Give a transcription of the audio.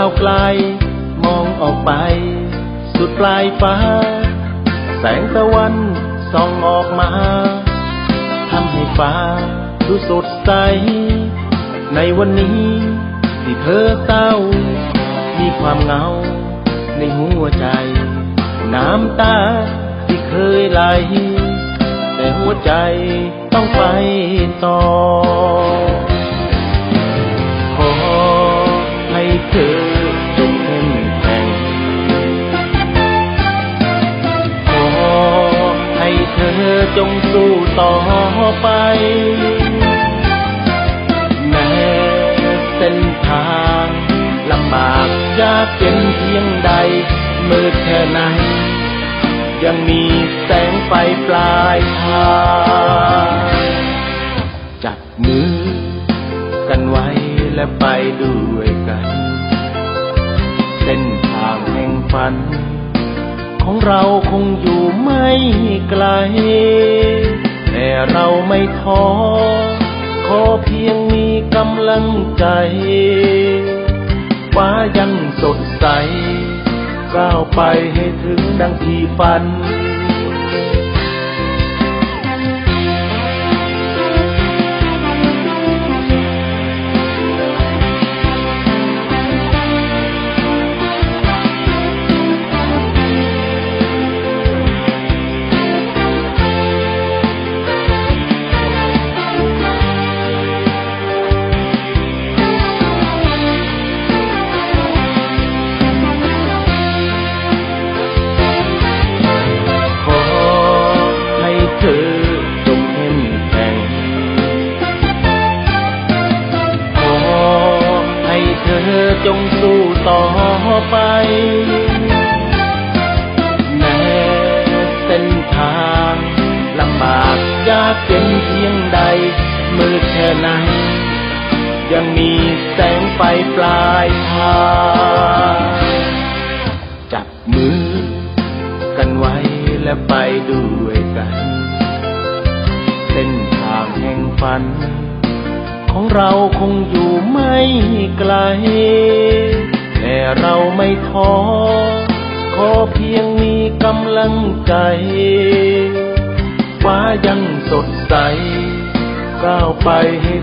าวไกล มองออกไป สุดปลายฟ้า แสงตะวันส่องออกมาทำให้ฟ้าดูสดใส ในวันนี้ที่เธอเศร้า มีความเหงา ในหัวใจ น้ำตาที่เคยไหล แต่หัวใจต้องไปต่อ ไป แม้เส้นทางลำบากยากเย็นเพียงใด มืดแค่ไหน ยังมีแสงไฟปลายทางจับมือกันไว้และไปด้วยกัน เส้นทางแห่งฝัน ของเราคงอยู่ไม่ไกล เราไม่ท้อ ขอเพียงมีกำลังใจ ฟ้ายังสดใส ก้าวไปให้ถึงดังที่ฝัน เธอจงเข้มแข็งขอให้เธอจงสู้ต่อไป แม้เส้นทางลำบากยากเย็นเพียงใด มืดแค่ไหน ยังมีแสงไฟปลายทางจับมือกันไว้และไปด้วยกัน ส้นทางแห่งฝัน ของเราคงอยู่ไม่ไกล แต่เราไม่ท้อ ขอเพียงมีกำลังใจ ฟ้ายังสดใส ก้าวไปให้